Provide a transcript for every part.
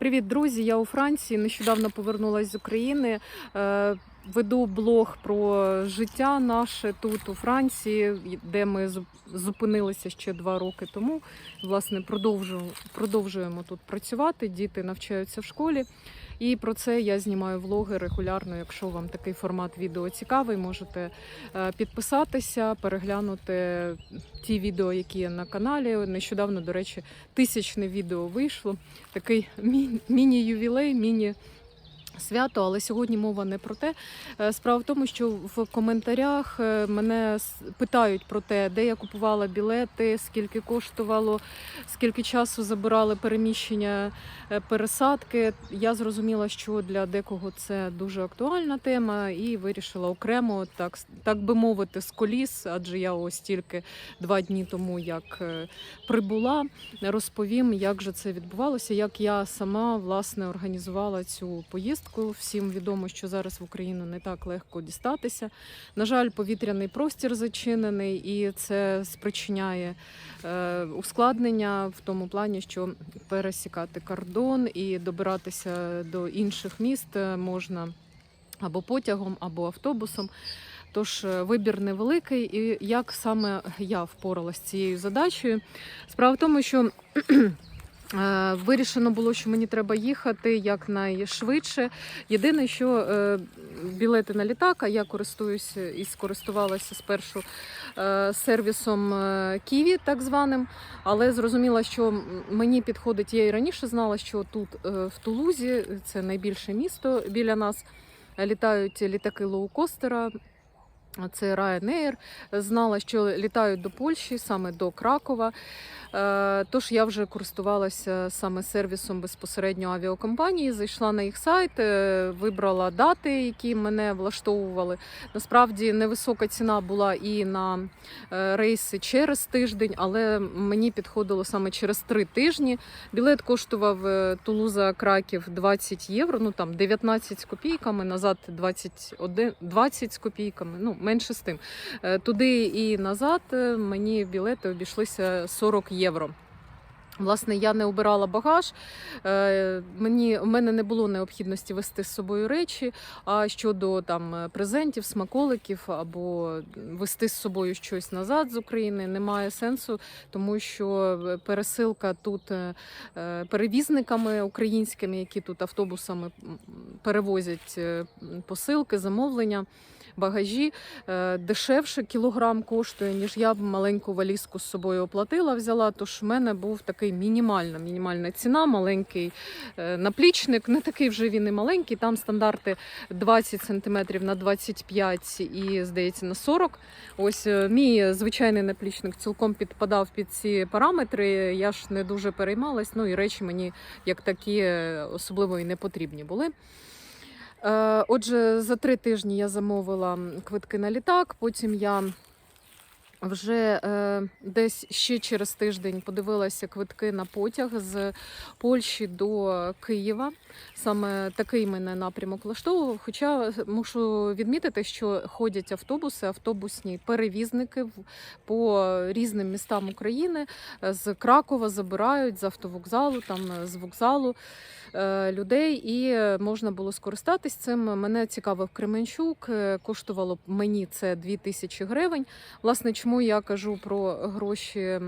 Привіт, друзі! Я у Франції. Нещодавно повернулася з України. Е, Веду блог про життя наше тут у Франції, де ми зу- зупинилися ще два роки тому. Власне, продовжуємо тут працювати. Діти навчаються в школі. І про це я знімаю влоги регулярно. Якщо вам такий формат відео цікавий, можете е, підписатися, переглянути ті відео, які є на каналі. Нещодавно, до речі, тисячне відео вийшло. Такий мі- міні-ювілей, міні. Свято, але сьогодні мова не про те. Е, Справа в тому, що в коментарях е, мене питають про те, де я купувала білети, скільки коштувало, скільки часу забирали переміщення, е, пересадки. Я зрозуміла, що для декого це дуже актуальна тема, і вирішила окремо, так, так би мовити, з коліс, адже я ось тільки два дні тому як прибула, розповім, як же це відбувалося, як я сама власне організувала цю поїздку. Всім відомо, що зараз в Україну не так легко дістатися. На жаль, повітряний простір зачинений, і це спричиняє е, ускладнення в тому плані, що пересікати кордон і добиратися до інших міст е, можна або потягом, або автобусом. Тож е, вибір невеликий, і як саме я впоралася з цією задачею. Справа в тому, що вирішено було, що мені треба їхати якнайшвидше. Єдине, що е, білети на літак, а я користуюся і скористувалася спершу е, сервісом е, Ківі, так званим, але зрозуміла, що мені підходить. Я і раніше знала, що тут е, в Тулузі це найбільше місто біля нас. Літають літаки лоукостера, це Ryanair. Знала, що літають до Польщі, саме до Кракова. Е, Тож я вже користувалася саме сервісом безпосередньо авіакомпанії. Зайшла на їх сайт, е, вибрала дати, які мене влаштовували. Насправді невисока ціна була і на е, рейси через тиждень, але мені підходило саме через три тижні. Білет коштував Тулуза Краків 20 євро, ну там 19 з копійками, назад 21, 20 з копійками, ну менше з тим. Е, Туди і назад е, мені білети обійшлися 40 євро. Власне, я не обирала багаж. Е, Мені в мене не було необхідності вести з собою речі. А щодо там е, презентів, смаколиків або вести з собою щось назад з України, немає сенсу, тому що е, пересилка тут перевізниками українськими, які тут автобусами перевозять посилки, замовлення. Багажі дешевше кілограм коштує, ніж я б маленьку валізку з собою оплатила, взяла. Тож в мене був такий мінімальна, мінімальна ціна, маленький е, наплічник, не такий вже він і маленький. Там стандарти 20 см на 25 і, здається, на 40. Ось е, мій звичайний наплічник цілком підпадав під ці параметри. Я ж не дуже переймалась. Ну і речі мені як такі е, особливо і не потрібні були. Отже, за три тижні я замовила квитки на літак. Потім я вже е, десь ще через тиждень подивилася квитки на потяг з Польщі до Києва. Саме такий мене напрямок влаштовував. Хоча мушу відмітити, що ходять автобуси, автобусні перевізники по різним містам України з Кракова забирають з автовокзалу, там з вокзалу людей, і можна було скористатись цим. Мене цікавив Кременчук, е, коштувало мені це 2000 гривень. Власне, чому я кажу про гроші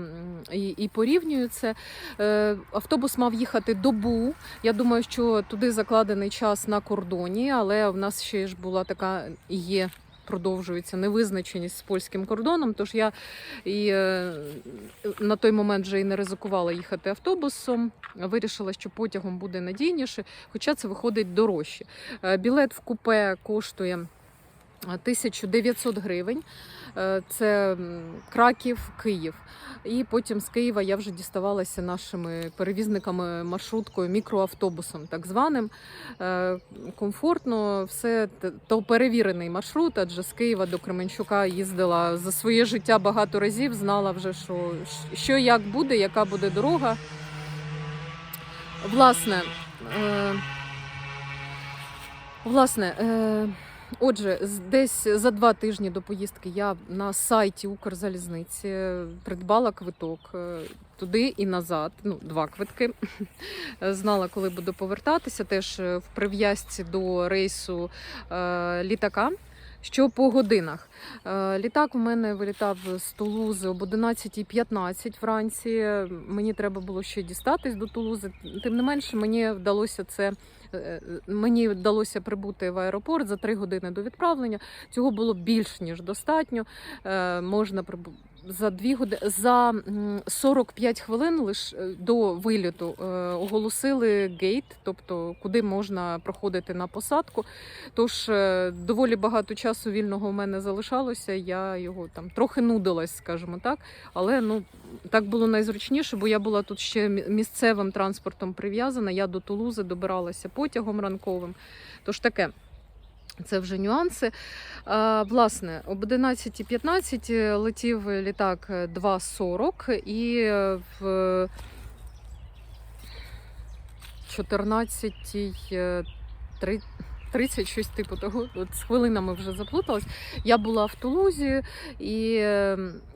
і, і порівнюю це. Е, Автобус мав їхати добу. Я думаю, що туди закладений час на кордоні, але в нас ще ж була така є. Продовжується невизначеність з польським кордоном, тож я і е, на той момент вже і не ризикувала їхати автобусом. Вирішила, що потягом буде надійніше, хоча це виходить дорожче. Е, Білет в купе коштує 1900 гривень. Е, Це Краків, Київ. І потім з Києва я вже діставалася нашими перевізниками маршруткою, мікроавтобусом, так званим. Е, Комфортно, все то перевірений маршрут, адже з Києва до Кременчука їздила за своє життя багато разів, знала вже, що, що як буде, яка буде дорога. Власне, е, власне, Отже, десь за два тижні до поїздки я на сайті Укрзалізниці придбала квиток. Е, туди і назад. Ну, два квитки. Знала, коли буду повертатися, теж е, в прив'язці до рейсу е, літака. Що по годинах? Е, Літак у мене вилітав з Тулузи об 11.15 вранці. Мені треба було ще дістатись до Тулузи. Тим не менше, мені вдалося це. Е, Мені вдалося прибути в аеропорт за три години до відправлення. Цього було більш ніж достатньо. Е, Можна прибу... за 2 години за 45 хвилин лише до виліту е, оголосили гейт, тобто куди можна проходити на посадку. Тож е, доволі багато часу вільного у мене залишалося. Я його там трохи нудилась, скажімо так. Але ну так було найзручніше, бо я була тут ще місцевим транспортом прив'язана. Я до Тулузи добиралася потягом ранковим. Тож таке. Це вже нюанси. Власне, об 11.15 летів літак 2.40 і е, в 14.30 30, щось типу того. От з хвилинами вже заплуталась. Я була в Тулузі і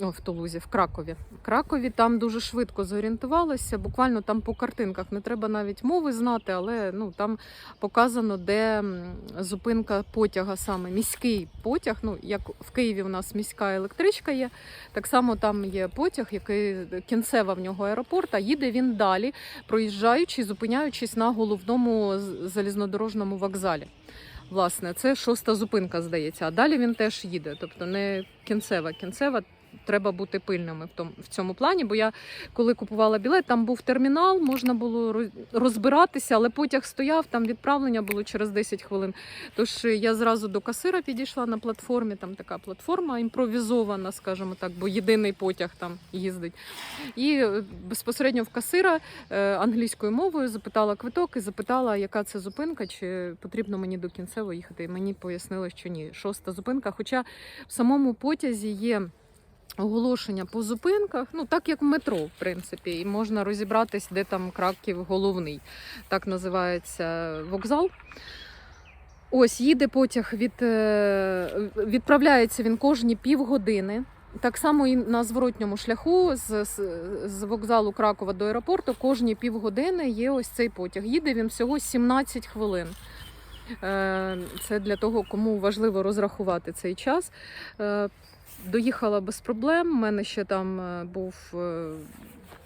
о, в Тулузі, в Кракові. В Кракові там дуже швидко зорієнтувалася. Буквально там по картинках не треба навіть мови знати, але ну там показано, де зупинка потяга саме міський потяг. Ну як в Києві у нас міська електричка є. Так само там є потяг, який кінцева в нього аеропорт, а їде він далі, проїжджаючи, зупиняючись на головному залізнодорожному вокзалі. Власне, це шоста зупинка, здається. А далі він теж їде. Тобто не кінцева. Кінцева треба бути пильними в тому в цьому плані. Бо я коли купувала білет, там був термінал, можна було розбиратися, але потяг стояв, там відправлення було через 10 хвилин. Тож я зразу до касира підійшла на платформі. Там така платформа імпровізована, скажімо так, бо єдиний потяг там їздить. І е, безпосередньо в касира е, англійською мовою запитала квиток і запитала, яка це зупинка, чи потрібно мені до кінцево їхати. І мені пояснили, що ні, шоста зупинка. Хоча в самому потязі є. Оголошення по зупинках, ну так як в метро, в принципі, і можна розібратись, де там Краків головний. Так називається вокзал. Ось їде потяг від е, відправляється він кожні півгодини. Так само і на зворотньому шляху з, з, з вокзалу Кракова до аеропорту кожні півгодини є ось цей потяг. Їде він всього 17 хвилин. Е, Це для того, кому важливо розрахувати цей час. Доїхала без проблем. У мене ще там е, був е,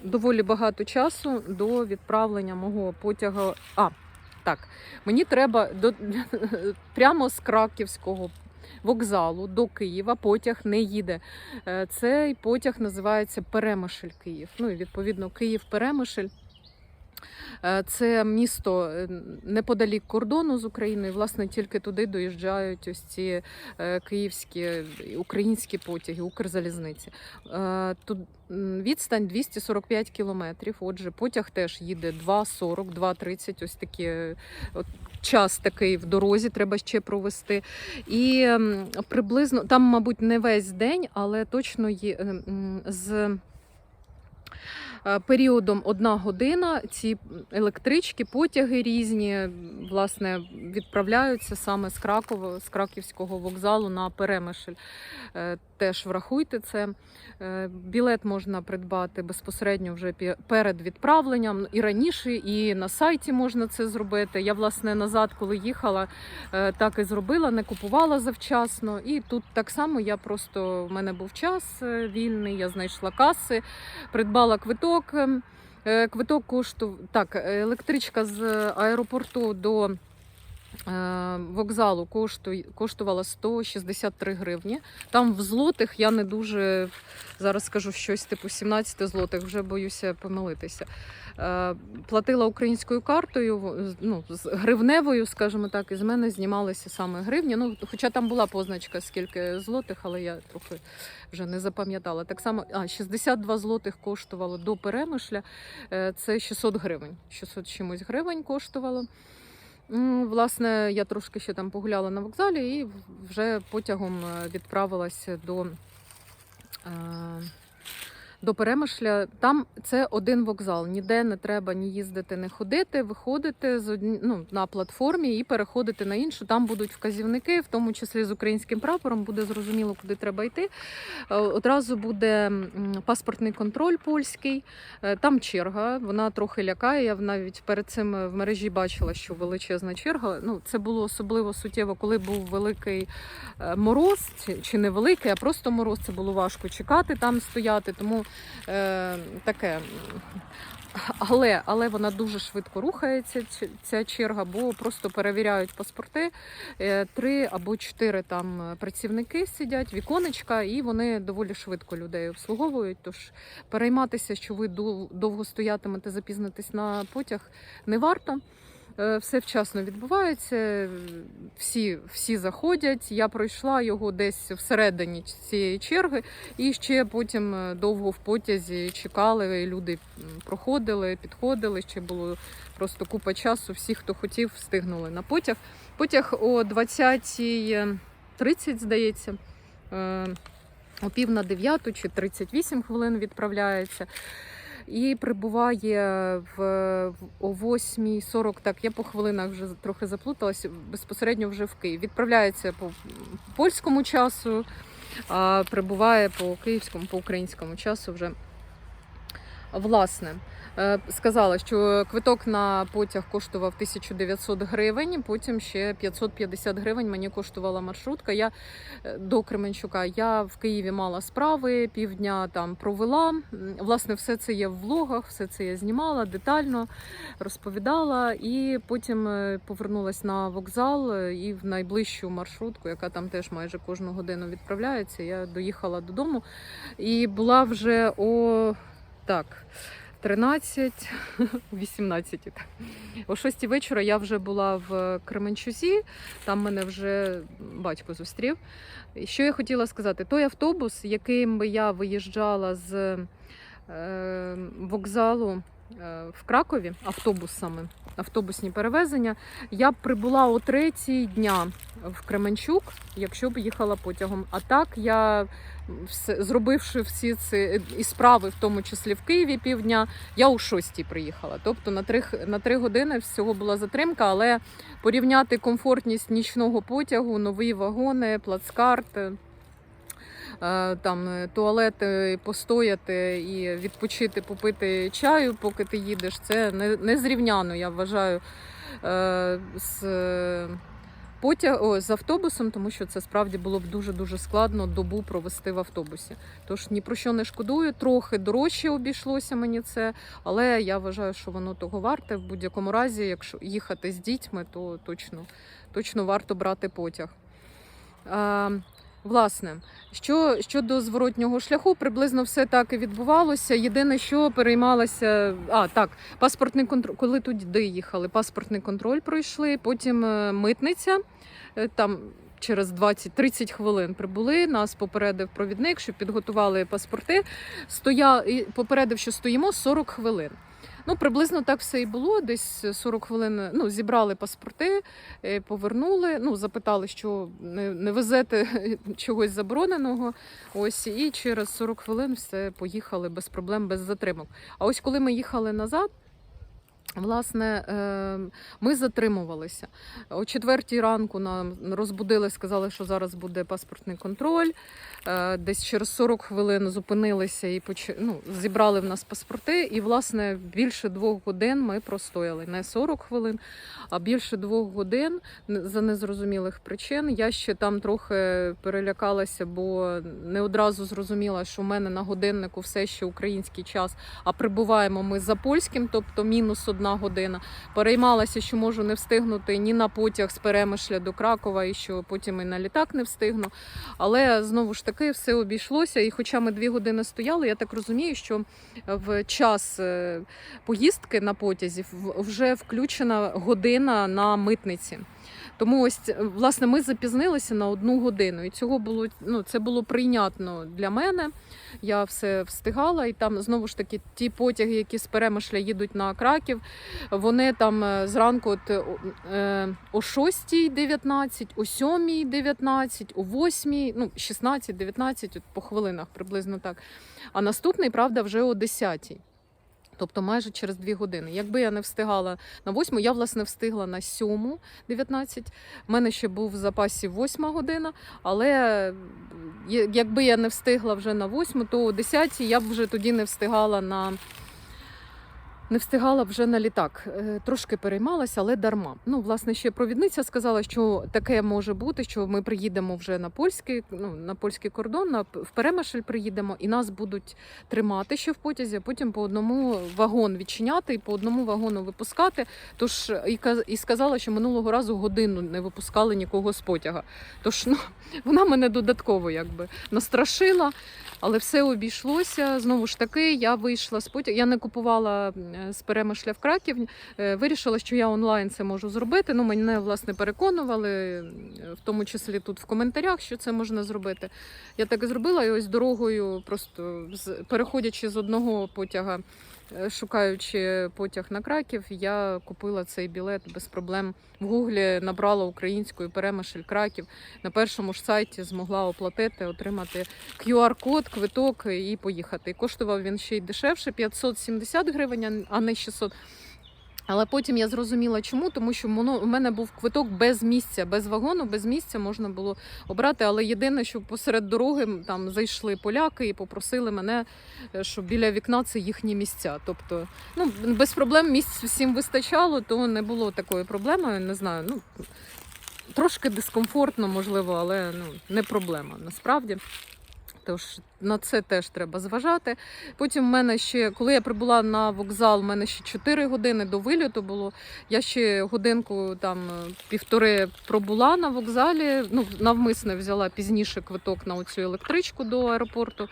доволі багато часу до відправлення мого потягу. А, так, мені треба до, прямо з Краківського вокзалу до Києва потяг не їде. Е, Цей потяг називається Перемишль Київ. Ну і відповідно Київ Перемишль. Е, Це місто е, неподалік кордону з Україною. Власне, тільки туди доїжджають ось ці е, київські е, українські потяги, Укрзалізниці. Е, Тут відстань 245 кілометрів. Отже, потяг теж їде 2,40, 2,30. Ось такі е, от, час такий в дорозі треба ще провести. І приблизно там, мабуть, не весь день, але точно є е, з. Е, Періодом одна година ці електрички, потяги різні, власне, відправляються саме з Кракова, з Краківського вокзалу на Перемишль. Теж врахуйте це. Е, Білет можна придбати безпосередньо вже перед відправленням і раніше, і на сайті можна це зробити. Я, власне, назад, коли їхала, е, так і зробила, не купувала завчасно. І тут так само я просто в мене був час е, вільний, я знайшла каси, придбала квиток. ем, Квиток коштував так, електричка з аеропорту до вокзалу коштує, коштувала 163 гривні. Там в злотих я не дуже зараз скажу щось типу 17 злотих, вже боюся помилитися. Е, Платила українською картою, ну, з гривневою, скажімо так, і з мене знімалися саме гривні. Ну, хоча там була позначка, скільки злотих, але я трохи вже не запам'ятала. Так само, а 62 злотих коштувало до перемишля. Е, Це 600 гривень. 600 чимось гривень коштувало. Власне, я трошки ще там погуляла на вокзалі і вже потягом е, відправилася до, е, до Перемишля. Там це один вокзал. Ніде не треба ні їздити, ні ходити, виходити з одні, ну, на платформі і переходити на іншу. Там будуть вказівники, в тому числі з українським прапором, буде зрозуміло, куди треба йти. Е, Одразу буде паспортний контроль польський. Е, Там черга, вона трохи лякає. Я навіть перед цим в мережі бачила, що величезна черга. Ну, це було особливо суттєво, коли був великий е, мороз, чи не великий, а просто мороз. Це було важко чекати там стояти. Тому е, таке. Але, але вона дуже швидко рухається, ця черга, бо просто перевіряють паспорти. Е, Три або чотири там працівники сидять, віконечка, і вони доволі швидко людей обслуговують. Тож перейматися, що ви довго стоятимете, запізнитись на потяг, не варто. Е, Все вчасно відбувається, всі, всі заходять. Я пройшла його десь всередині цієї черги, і ще потім е, довго в потязі чекали. Люди проходили, підходили. Ще було просто купа часу. Всі, хто хотів, встигнули на потяг. Потяг о 20.30, здається. е, О пів на дев'яту чи 38 хвилин відправляється. І прибуває в, о 8.40, так я по хвилинах вже трохи заплуталася, безпосередньо вже в Київ. Відправляється по польському часу, а прибуває по київському, по українському часу вже. Власне, е, сказала, що квиток на потяг коштував 1900 гривень, потім ще 550 гривень мені коштувала маршрутка. Я е, до Кременчука. Я в Києві мала справи, півдня там провела. Власне, все це є в влогах, все це я знімала детально, розповідала. І потім е, повернулася на вокзал і в найближчу маршрутку, яка там теж майже кожну годину відправляється. Я доїхала додому і була вже о так. 13, 18. Так. О 6 вечора я вже була в Кременчузі, там мене вже батько зустрів. І що я хотіла сказати? Той автобус, яким я виїжджала з е, вокзалу в Кракові, автобусами, автобусні перевезення, я б прибула о третій дня в Кременчук, якщо б їхала потягом. А так я все, зробивши всі ці і справи, в тому числі в Києві півдня, я у шостій приїхала. Тобто на три, на три години всього була затримка, але порівняти комфортність нічного потягу, нові вагони, плацкарт. Е, Там е, туалети постояти і відпочити, попити чаю, поки ти їдеш. Це не, незрівняно, я вважаю, е, з потяг о, з автобусом, тому що це справді було б дуже дуже складно добу провести в автобусі. Тож ні про що не шкодую. Трохи дорожче обійшлося мені це, але я вважаю, що воно того варте. В будь-якому разі, якщо їхати з дітьми, то точно, точно варто брати потяг. Власне, що щодо зворотнього шляху, приблизно все так і відбувалося. Єдине, що переймалася, а так, паспортний контроль, коли туди їхали, паспортний контроль пройшли, потім е, митниця е, там. Через 20-30 хвилин прибули. Нас попередив провідник, що підготували паспорти. Стоя попередив, що стоїмо 40 хвилин. Ну, приблизно так все і було. Десь 40 хвилин ну, зібрали паспорти, е, повернули. Ну, запитали, що не, не везете чогось забороненого. Ось і через 40 хвилин все поїхали без проблем, без затримок. А ось коли ми їхали назад. Власне, е, ми затримувалися. О четвертій ранку нам розбудили, сказали, що зараз буде паспортний контроль. Е, Десь через 40 хвилин зупинилися і поч... ну, зібрали в нас паспорти. І, власне, більше двох годин ми простояли. Не 40 хвилин, а більше двох годин за незрозумілих причин. Я ще там трохи перелякалася, бо не одразу зрозуміла, що в мене на годиннику все ще український час, а прибуваємо ми за польським, тобто мінус одна година. Переймалася, що можу не встигнути ні на потяг з Перемишля до Кракова, і що потім і на літак не встигну. Але знову ж таки все обійшлося. І хоча ми дві години стояли, я так розумію, що в час е, поїздки на потязі вже включена година на митниці. Тому ось е, власне ми запізнилися на одну годину, і цього було ну це було прийнятно для мене. Я все встигала, і там знову ж таки ті потяги, які з Перемишля їдуть на Краків, вони там е, зранку от, е, о- е, о 6.19, о 7.19, о 8, ну 16-19, от по хвилинах приблизно так. А наступний, правда, вже о 10. Тобто майже через дві години. Якби я не встигала на восьму, я власне встигла на сьому 19. У мене ще був в запасі восьма година, але якби я не встигла вже на восьму, то о 10 я б вже тоді не встигала на. Не встигала вже на літак. Е, Трошки переймалася, але дарма. Ну, власне, ще провідниця сказала, що таке може бути, що ми приїдемо вже на польський, ну, на польський кордон, на в Перемишль приїдемо, і нас будуть тримати ще в потязі, а потім по одному вагон відчиняти і по одному вагону випускати. Тож і і сказала, що минулого разу годину не випускали нікого з потяга. Тож ну, вона мене додатково якби настрашила, але все обійшлося. Знову ж таки, я вийшла з потяга. Я не купувала е, з перемишля в Краків. Е, Вирішила, що я онлайн це можу зробити. Ну, мене власне переконували, е, в тому числі тут в коментарях, що це можна зробити. Я так і зробила, і ось дорогою, просто переходячи з одного потяга, шукаючи потяг на Краків, я купила цей білет без проблем. В гуглі набрала українською перемишль Краків. На першому ж сайті змогла оплатити, отримати QR-код, квиток і поїхати. Коштував він ще й дешевше 570 гривень, а не 600. Але потім я зрозуміла, чому, тому що у мене був квиток без місця, без вагону, без місця можна було обрати. Але єдине, що посеред дороги там зайшли поляки і попросили мене, е, щоб біля вікна це їхні місця. Тобто, ну без проблем місць всім вистачало, то не було такої проблеми. Не знаю, ну трошки дискомфортно, можливо, але ну не проблема насправді. Тож на це теж треба зважати. Потім в мене ще, коли я прибула на вокзал, в мене ще 4 години до вильоту було. Я ще годинку там півтори пробула на вокзалі. Ну, навмисне взяла пізніше квиток на оцю електричку до аеропорту.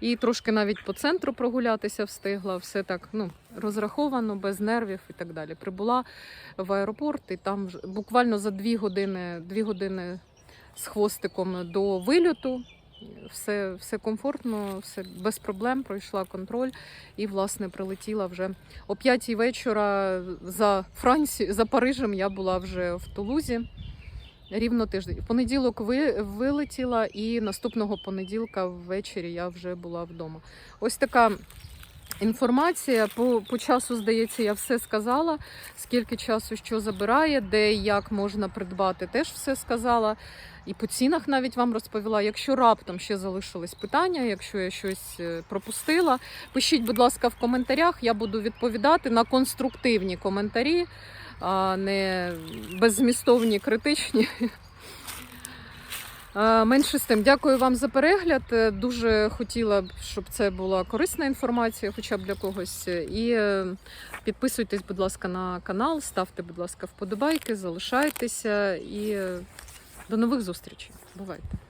І трошки навіть по центру прогулятися встигла. Все так ну, розраховано, без нервів і так далі. Прибула в аеропорт, і там буквально за дві години, дві години з хвостиком до вильоту. Все, все комфортно, все без проблем. Пройшла контроль і, власне, прилетіла вже о п'ятій вечора за Францію, за Парижем. Я була вже в Тулузі. Рівно тиждень. В понеділок ви вилетіла, і наступного понеділка ввечері я вже була вдома. Ось така інформація. По, по часу, здається, я все сказала. Скільки часу що забирає, де і як можна придбати, теж все сказала. І по цінах навіть вам розповіла. Якщо раптом ще залишились питання, якщо я щось е, пропустила, пишіть, будь ласка, в коментарях. Я буду відповідати на конструктивні коментарі, а не беззмістовні, критичні. Менше з тим, дякую вам за перегляд. Е, Дуже хотіла б, щоб це була корисна інформація, хоча б для когось. І е, підписуйтесь, будь ласка, на канал, ставте, будь ласка, вподобайки, залишайтеся і е, до нових зустрічей. Бувайте!